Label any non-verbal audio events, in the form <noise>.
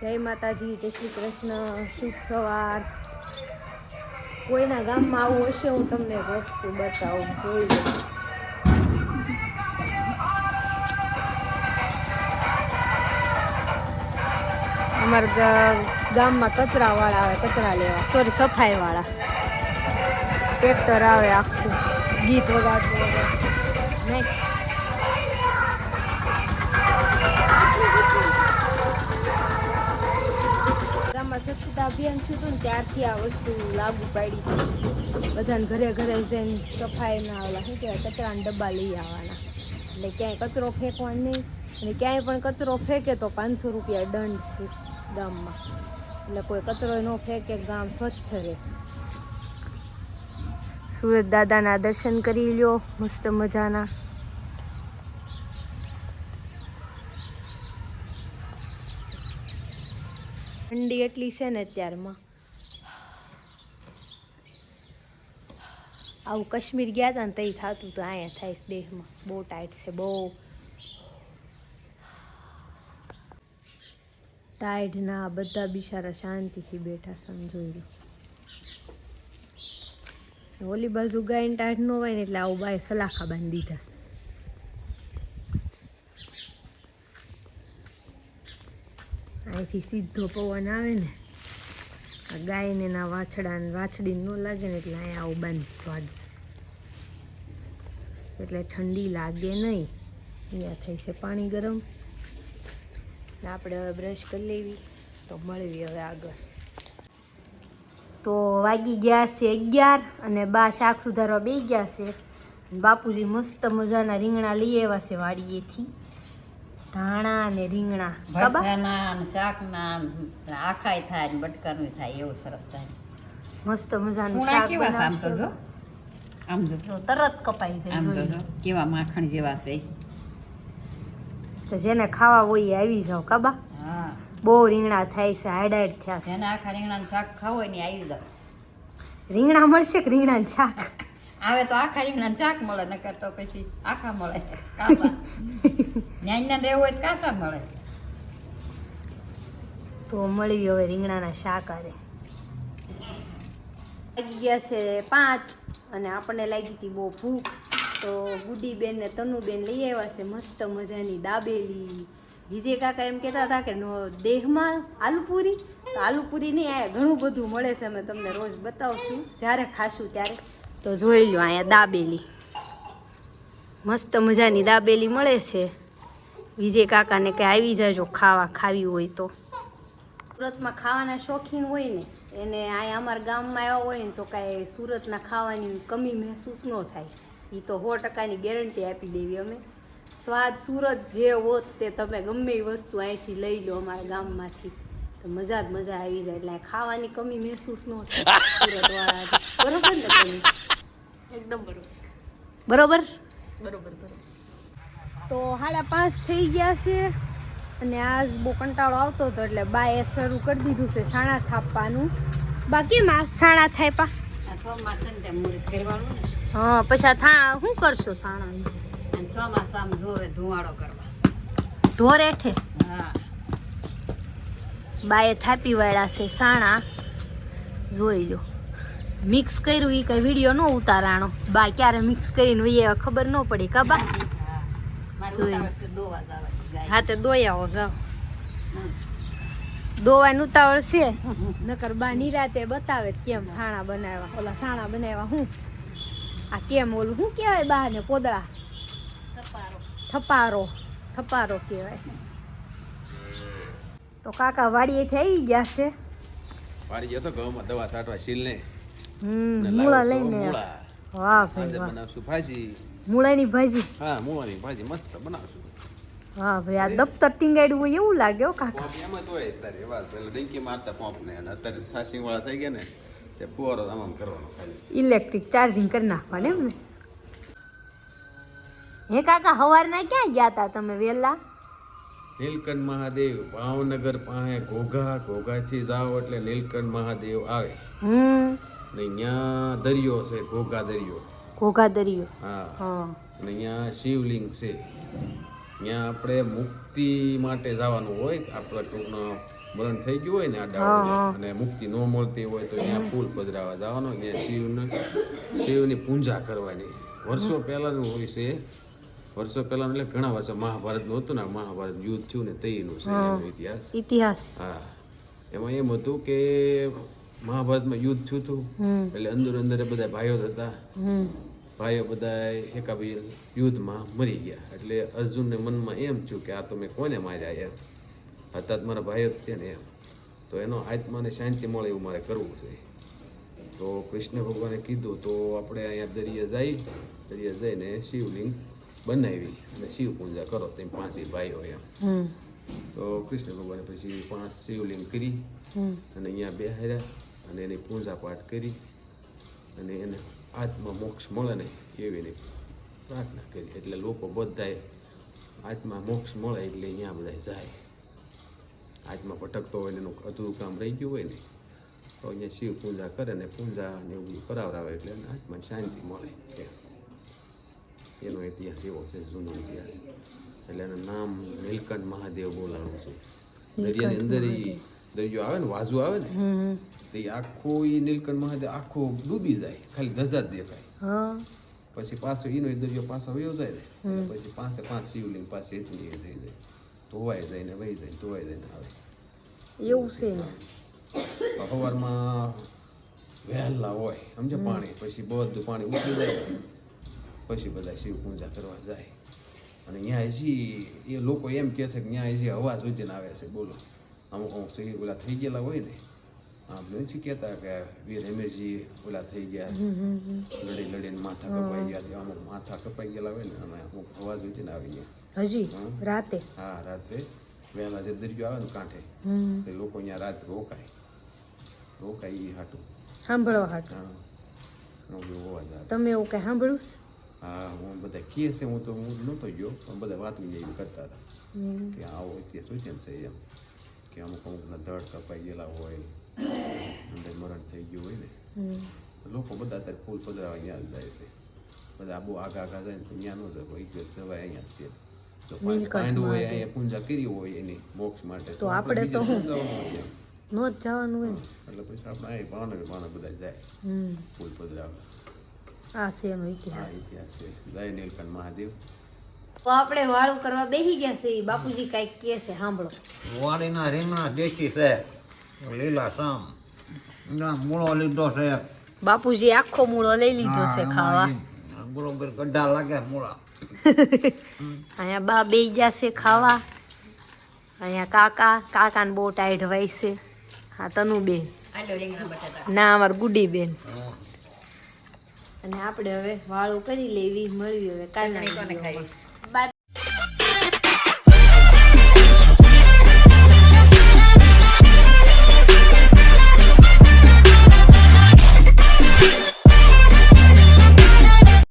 જય માતાજી, જય શ્રી કૃષ્ણ, શુભ સવાર. કોઈના ગામમાં આવું હશે, હું તમને વસ્તુ બતાવું, જોઈ અમારા ગામમાં કચરા વાળા આવે, કચરા લેવા. સોરી સફાઈ વાળા ટ્રેક્ટર આવે આખું. ગીત વગાડતું. નહીં ગામમાં સ્વચ્છતા અભિયાન હતું ને ત્યારથી આ વસ્તુ લાગુ પાડી છે. બધાને ઘરે ઘરે જઈને સફાઈના ઓલા શું કહેવાય, કચરાના ડબ્બા લઈ આવવાના. એટલે ક્યાંય કચરો ફેંકવાનો નહીં. અને ક્યાંય પણ કચરો ફેંકે તો પાંચસો રૂપિયા દંડ છે ગામમાં. એટલે કોઈ કચરો ન ફેંકે, ગામ સ્વચ્છ રહે. સુરત દાદાના દર્શન કરી લ્યો, મસ્ત મજાના. ઠંડી એટલી છે ને અત્યારમાં. આવું કાશ્મીર ગયા હતા ને તઈ થતું તો અહીંયા થાય દેહમાં. બહુ ટાઈટ છે, બહુ. ટાઈટ ના બધા બિચારા શાંતિથી બેઠા સમજોઈ લો. ઓલી બાજુ ગાયને ટાઈટ ન હોય ને એટલે આવું બાય સલાખા બાંધી દીધા છે. અહીંથી સીધો પવન આવે ને, આ ગાયને ના વાછડા ને વાછડીને ન લાગે ને એટલે અહીંયા આવું બાંધી વાગે એટલે ઠંડી લાગે નહીં. અહીંયા થઈ છે પાણી ગરમ. આપણે હવે બ્રશ કરી લેવી, તો મળવી હવે આગળ. તો વાગી ગયા છે અગિયાર અને બા શાક સુધારવા બે ગયા છે. બાપુજી મસ્ત મજાના રીંગણા લઈ આવ્યા છે વાડીએથી. ધાણા ને રીંગણા શાક ના શાકના આખાય થાય ને બટકાનું થાય એવું સરસ થાય. મસ્ત મજાનું શાક કેવા છે જો આમ જો. જો તરત કપાઈ જાય આમ જો કેવા માખણ જેવા છે. તો જેને ખાવા હોય એ આવી જાવ કાબા હા. બહુ રીંગણા થાય છે હાઈડ હાઈડ થયા છે. જેને આખા રીંગણાનું શાક ખાવ હોય ને આવી જાવ રીંગણા મળશે કે રીંગણા શાક? આવે તો આખા રીંગણા ચાક મળે નકર તો પછી આખા મળે. કાસા. <laughs> ન્યાયના રહેવું હોય તો કાસા મળે. તો મળી હવે રીંગણાના શાક આરે લાગી ગયા છે પાંચ અને આપણને લાગી હતી બહુ ભૂખ. તો ગુડીબેન ને તનુબેન લઈ આવ્યા છે મસ્ત મજાની દાબેલી. વિજય કાકા એમ કહેતા હતા કે નો દેહમાં આલુપુરી તો આલુપુરી નહીં આ ઘણું બધું મળે છે અમે તમને રોજ બતાવશું. જ્યારે ખાશું ત્યારે. તો જોઈ લો અહીંયા દાબેલી. મસ્ત મજાની દાબેલી મળે છે. વિજય કાકાને કે આવી જાજો ખાવા ખાવી હોય તો. સુરતમાં ખાવાના શોખીન હોય ને એને અહીંયા અમારા ગામમાં આવ્યા હોય ને તો કાંઈ સુરતના ખાવાની કમી મહેસૂસ ન થાય. એ તો સો ટકાની ગેરંટી આપી દેવી અમે. સ્વાદ સુરત જે હોત તે તમે ગમે એ વસ્તુ અહીંથી લઈ લો અમારા ગામમાંથી. તો મજા જ મજા આવી જાય એટલે ખાવાની કમી મહેસૂસ ન થાય. <laughs> સુરતવાળા બરોબર ને તમે? એકદમ બરોબર. બરોબર? તો સાડા પાંચ થઈ ગયા છે અને આજ બહુ કંટાળો આવતો હતો એટલે બાએ શરૂ કરી દીધું છે સાણા થાપવાનું. બાકી માં સાણા થાય પા આ ચોમાસા ને તે મુરત ફેરવાનું ને. હા પછી થા શું કરશો સાણા? અને ચોમાસામાં જોવે ધુવાડો કરવા. ઢોર હેઠે હા. બાએ થાપી વાળા છે સાણા. જોઈ લો મિક્સ કર્યું એ કઈ વીડિયો ન ઉતારાણો. બા ક્યારે મિક્સ કરીને એ ખબર ન પડી કબા હા તે જાઓ. હમ. દોવાનું ઉતાવળ છે? નકર બા નિરાતે બતાવે કેમ સાણા બનાવ્યા. ઓલા સાણા બનાવ્યા હું? આ કેમ ઓલું શું કહેવાય બા ને પોદળા? થપારો. થપારો. કહેવાય. તો કાકા વાડીએથી આવી ગયા છે? વાડી જતો ઘઉંમાં દવા છાંટવા શીલ હમ ને મૂળા લઈને. વાહ ભાઈ બનાવશું ભાજી. મૂળાની ભાજી? હા મૂળાની ભાજી મસ્ત બનાવશું. હા ભાઈ આ દફતર ટીંગાડ્યું હોય એવું લાગે હો કાકા. એમ જ હોય અત્યારે એવા પેલા ડંકી મારતા પોપ ને અને અત્યારે સાસિંગ વાળા થઈ ગયા ને તે ફુવારો આમ કરવાનો ખાલી. ઇલેક્ટ્રિક ચાર્જિંગ કરી નાખવાનું એમ ને હે કાકા હવારના ક્યાં ગયા હતા તમે વેલા? નીલકંઠ મહાદેવ ભાવનગર પાસે ઘોઘા ઘોઘાથી જાઓ એટલે નીલકંઠ મહાદેવ આવે. હમ. ને અહીંયા દરિયો છે ઘોઘા દરિયો. ઘોઘા દરિયો? હા. અને અહીંયા શિવલિંગ છે. અહીંયા આપણે મુક્તિ માટે જવાનું હોય આપણે ટૂંકનો મરણ થઈ ગયું હોય ને આ હા, ડાળું હા. અને મુક્તિ ન મળતી હોય તો ત્યાં ફૂલ પધરાવા જવાનો ત્યાં શિવને શિવની પૂજા કરવાની. વર્ષો પહેલાનું હોય છે. વર્ષો પહેલા એટલે ઘણા વર્ષો મહાભારતનું હતું ને મહાભારત યુદ્ધ થયું ને તેનું છે ઇતિહાસ. ઇતિહાસ. હા. એમાં એમ હતું કે મહાભારતમાં યુદ્ધ થયું હતું. એટલે અંદર અંદર બધા ભાઈઓ હતા. ભાઈઓ બધા એકાબી યુદ્ધમાં મરી ગયા. એટલે અર્જુનને મનમાં એમ થયું કે આ તો મેં કોને માર્યા એમ? હતા મારા ભાઈઓ છે ને એમ. તો એનો આત્માને શાંતિ મળે એવું મારે કરવું છે. તો કૃષ્ણ ભગવાને કીધું તો આપણે અહીંયા દરિયા જઈ દરિયા જઈને શિવલિંગ બનાવી અને શિવ પૂજા કરો તેમ પાંચે ભાઈઓ એમ. હમ. તો કૃષ્ણ ભગવાને પછી પાંચ શિવલિંગ કરી અને અહીંયા બેહાર્યા. અને એની પૂજા પાઠ કરી અને એને આત્મા મોક્ષ મળે ને એવી એની પ્રાર્થના કરી. એટલે લોકો બધાએ આત્મા મોક્ષ મળે એટલે અહીંયા બધા જાય. આત્મા ભટકતો હોય ને એનું અધૂરું કામ રહી ગયું હોય ને તો અહીંયા શિવ પૂજા કરે ને પૂજા ને એવું બધું કરાવરાવે એટલે એને આત્માને શાંતિ મળે એનો ઇતિહાસ એવો છે જૂનો ઇતિહાસ. એટલે એનું નામ નીલકંઠ મહાદેવ બોલાણું છે. દરિયાની અંદર દરિયો આવે ને વાજુ આવે ને તો એ આખો એ નીલકંઠ મહાદેવ આખો ડૂબી જાય ખાલી ધજા જ દેખાય. પછી પાછો એનો દરિયો પાછો વયો જાય ને પછી પાસે પાંચ શિવલિંગ પાસે એટલી એ થઈ જાય. ધોવાઈ જાય ને વહી જાય ધોવાઈ જાય ને આવે. એવું છે સવારમાં વહેલા હોય સમજે પાણી પછી બધું પાણી ઉતરી જાય પછી બધા શિવ પૂજા કરવા જાય. અને અહીંયા હજી એ લોકો એમ કહે છે કે ત્યાં હજી અવાજ વચ્ચે આવે છે બોલો. અમુક અમુક શહીદ ઓલા થઈ ગયેલા હોય ને આમ નથી કહેતા કે વીર હેમેશજી ઓલા થઈ ગયા લડી લડીને માથા કપાઈ ગયા અમુક માથા કપાઈ ગયેલા હોય ને અમે અમુક અવાજ વચ્ચે આવી ગયા હજી રાતે હા રાત્રે વહેલા જે દરિયો આવે ને કાંઠે તે લોકો અહીંયા રાત રોકાય રોકાય એ હાટું સાંભળવા હાટું તમે એવું કઈ સાંભળ્યું હા હું બધા કહે છે હું તો હું નહોતો ગયો પણ બધા વાત એવી કરતા હતા. કે આવો ઇતિહાસ હોય છે એમ કે અમુક અમુકના ધડ કપાઈ ગયેલા હોય અંદર મરણ થઈ ગયું હોય ને લોકો બધા અત્યારે ફૂલ પધરાવા અહીંયા જાય છે. બધા બહુ આગા આગા જાય ને અહીંયા ન જવાય એક જવાય અહીંયા જ તો પાંચ હોય અહીંયા પૂજા કરી હોય એની મોક્ષ માટે તો આપણે તો હું? નો જ જવાનું હોય એટલે પછી આપણે અહીં ભાવનગર ભાવનગર બધા જાય ફૂલ પધરાવા. આ છે એનો ઇતિહાસ. ઇતિહાસ છે. જય નીલકંઠ મહાદેવ. તો આપણે વાળું કરવા બેસી ગયા છે બાપુજી કંઈક કહે છે સાંભળો. વાળીના રીંગણા દેશી છે લીલા સામ. ના મૂળો લીધો છે. બાપુજી આખો મૂળો લઈ લીધો છે ખાવા. બરોબર ગड्ढा લાગે મૂળા. <laughs> અહીંયા બા બે છે ખાવા. અહીંયા કાકા કાકાને બહુ ટાઈટ હોય છે. હા તનુ બેન ના અમાર ગુડી બેન અને આપણે હવે વાળું કરી લેવી મળવી હવે કાલના